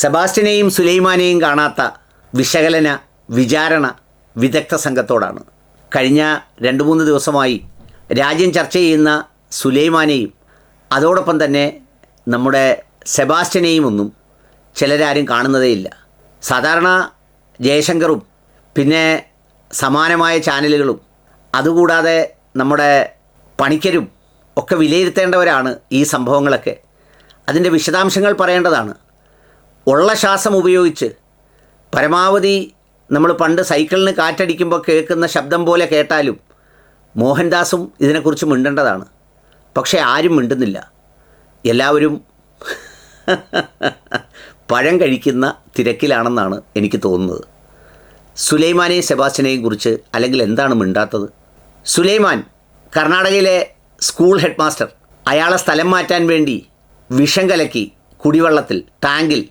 സെബാസ്റ്റ്യനെയും സുലൈമാനെയും കാണാത്ത വിശകലന വിചാരണ വിദഗ്ധ സംഘത്തോടാണ്. കഴിഞ്ഞ രണ്ട് മൂന്ന് ദിവസമായി രാജ്യം ചർച്ച ചെയ്യുന്ന സുലൈമാനെയും അതോടൊപ്പം തന്നെ നമ്മുടെ സെബാസ്റ്റ്യനെയും ഒന്നും ചിലരാരും കാണുന്നതേയില്ല സാധാരണ ജയശങ്കറും പിന്നെ സമാനമായ ചാനലുകളും അതുകൂടാതെ നമ്മുടെ പണിക്കരും ഒക്കെ വിലയിരുത്തേണ്ടവരാണ് ഈ സംഭവങ്ങളൊക്കെ. അതിന്റെ വിശദാംശങ്ങൾ പറയേണ്ടതാണ്. ഉള്ള ശ്വാസം ഉപയോഗിച്ച് പരമാവധി നമ്മൾ പണ്ട് സൈക്കിളിന് കാറ്റടിക്കുമ്പോൾ കേൾക്കുന്ന ശബ്ദം പോലെ കേട്ടാലും മോഹൻദാസും ഇതിനെക്കുറിച്ച് മിണ്ടേണ്ടതാണ്. പക്ഷേ ആരും മിണ്ടുന്നില്ല. എല്ലാവരും പഴം കഴിക്കുന്ന തിരക്കിലാണെന്നാണ് എനിക്ക് തോന്നുന്നത്. സുലൈമാനെയും സെബാസ്റ്റിനെയും കുറിച്ച് അല്ലെങ്കിൽ എന്താണ് മിണ്ടാത്തത്? സുലൈമാൻ കർണാടകയിലെ സ്കൂൾ ഹെഡ് മാസ്റ്റർ അയാളെ സ്ഥലം മാറ്റാൻ വേണ്ടി വിഷം കലക്കി കുടിവെള്ളത്തിൽ ടാങ്കിൽ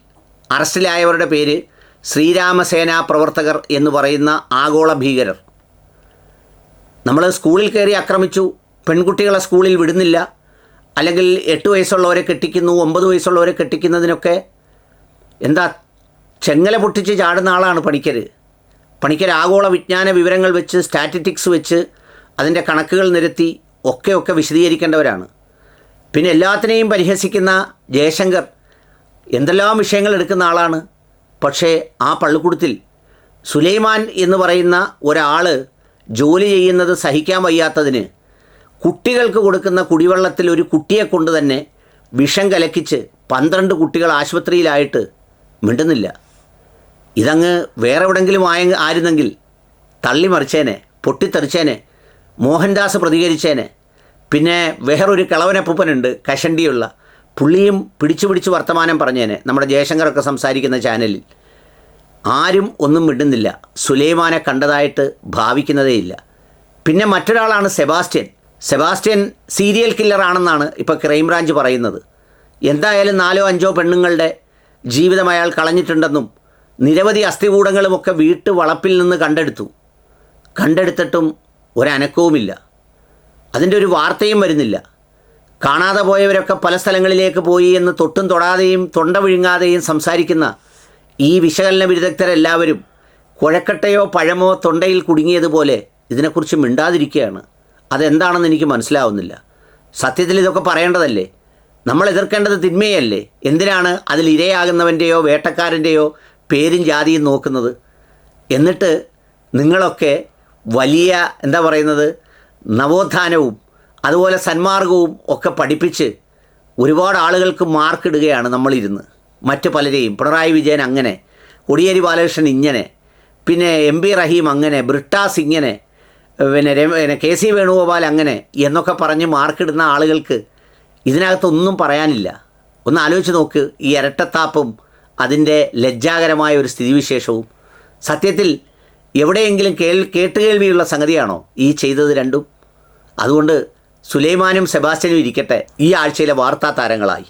അറസ്റ്റിലായവരുടെ പേര് ശ്രീരാമസേനാ പ്രവർത്തകർ എന്ന് പറയുന്ന ആഗോള ഭീകരർ. നമ്മൾ സ്കൂളിൽ കയറി ആക്രമിച്ചു. പെൺകുട്ടികളെ സ്കൂളിൽ വിടുന്നില്ല. അല്ലെങ്കിൽ എട്ട് വയസ്സുള്ളവരെ കെട്ടിക്കുന്നു ഒമ്പത് വയസ്സുള്ളവരെ കെട്ടിക്കുന്നതിനൊക്കെ എന്താ ചെങ്ങല പൊട്ടിച്ച് ചാടുന്ന ആളാണ് പണിക്കർ പണിക്കർ ആഗോള വിജ്ഞാന വിവരങ്ങൾ വെച്ച് സ്റ്റാറ്റിറ്റിക്സ് വെച്ച് അതിന്റെ കണക്കുകൾ നിരത്തി ഒക്കെ ഒക്കെ വിശദീകരിക്കേണ്ടവരാണ്. പിന്നെ എല്ലാത്തിനെയും പരിഹസിക്കുന്ന ജയശങ്കർ എന്തെല്ലാം വിഷയങ്ങൾ എടുക്കുന്ന ആളാണ്. പക്ഷേ ആ പള്ളിക്കൂടത്തിൽ സുലൈമാൻ എന്ന് പറയുന്ന ഒരാൾ ജോലി ചെയ്യുന്നത് സഹിക്കാൻ വയ്യാത്തതിന് കുട്ടികൾക്ക് കൊടുക്കുന്ന കുടിവെള്ളത്തിൽ ഒരു കുട്ടിയെ കൊണ്ട് തന്നെ വിഷം കലക്കിച്ച് പന്ത്രണ്ട് കുട്ടികൾ ആശുപത്രിയിലായിട്ട് മിണ്ടുന്നില്ല. ഇതങ്ങ് വേറെ എവിടെങ്കിലും ആയ ആയിരുന്നെങ്കിൽ തള്ളിമറിച്ചേനെ പൊട്ടിത്തെറിച്ചേനെ മോഹൻദാസ് പ്രതികരിച്ചേനെ. പിന്നെ വേറൊരു കിളവനപ്പൂപ്പനുണ്ട് കഷണ്ടിയുള്ള പുള്ളിയും പിടിച്ചു പിടിച്ച് വർത്തമാനം പറഞ്ഞേനെ. നമ്മുടെ ജയശങ്കറൊക്കെ സംസാരിക്കുന്ന ചാനലിൽ. ആരും ഒന്നും മിണ്ടുന്നില്ല. സുലൈമാനെ കണ്ടതായിട്ട് ഭാവിക്കുന്നതേയില്ല. പിന്നെ മറ്റൊരാളാണ് സെബാസ്റ്റ്യൻ. സെബാസ്റ്റ്യൻ സീരിയൽ കില്ലറാണെന്നാണ് ഇപ്പോൾ ക്രൈംബ്രാഞ്ച് പറയുന്നത്. എന്തായാലും നാലോ അഞ്ചോ പെണ്ണുങ്ങളുടെ ജീവിതം അയാൾ കളഞ്ഞിട്ടുണ്ടെന്നും നിരവധി അസ്ഥികൂടങ്ങളുമൊക്കെ വീട്ടു വളപ്പിൽ നിന്ന് കണ്ടെടുത്തു. കണ്ടെടുത്തിട്ടും ഒരനക്കവുമില്ല. അതിന്റെ ഒരു വാർത്തയും വരുന്നില്ല. കാണാതെ പോയവരൊക്കെ പല സ്ഥലങ്ങളിലേക്ക് പോയി എന്ന് തൊട്ടും തൊടാതെയും തൊണ്ട വിഴുങ്ങാതെയും സംസാരിക്കുന്ന ഈ വിശകലന വിദഗ്ധരെല്ലാവരും കുഴക്കട്ടയോ പഴമോ തൊണ്ടയിൽ കുടുങ്ങിയതുപോലെ ഇതിനെക്കുറിച്ച് മിണ്ടാതിരിക്കുകയാണ്. അതെന്താണെന്ന് എനിക്ക് മനസ്സിലാവുന്നില്ല. സത്യത്തിൽ ഇതൊക്കെ പറയേണ്ടതല്ലേ? നമ്മൾ എതിർക്കേണ്ടത് തിന്മയല്ലേ? എന്തിനാണ് അതിൽ ഇരയാകുന്നവന്റെയോ വേട്ടക്കാരന്റെയോ പേരും ജാതിയും നോക്കുന്നത്? എന്നിട്ട് നിങ്ങളൊക്കെ വലിയ എന്താ പറയുന്നത് നവോത്ഥാനവും അതുപോലെ സന്മാർഗവും ഒക്കെ പഠിപ്പിച്ച് ഒരുപാട് ആളുകൾക്ക് മാർക്ക് ഇടുകയാണ് നമ്മളിരുന്ന്. മറ്റ് പലരെയും. പിണറായി വിജയൻ അങ്ങനെ. കൊടിയേരി ബാലകൃഷ്ണൻ ഇങ്ങനെ. പിന്നെ എം പി റഹീം അങ്ങനെ. ബ്രിട്ടാസ് ഇങ്ങനെ പിന്നെ കെ സി വേണുഗോപാൽ അങ്ങനെ എന്നൊക്കെ പറഞ്ഞ് മാർക്കിടുന്ന ആളുകൾക്ക് ഇതിനകത്തൊന്നും പറയാനില്ല. ഒന്ന് ആലോചിച്ച് നോക്ക്. ഈ ഇരട്ടത്താപ്പും അതിന്റെ ലജ്ജാകരമായ ഒരു സ്ഥിതിവിശേഷവും സത്യത്തിൽ എവിടെയെങ്കിലും കേൾ കേട്ടുകേൾവിയുള്ള സംഗതിയാണോ ഈ ചെയ്തത് രണ്ടും? അതുകൊണ്ട് സുലൈമാനും സെബാസ്റ്റ്യനും ഇരിക്കട്ടെ. ഈ ആഴ്ചയിലെ വാർത്താ താരങ്ങളായി.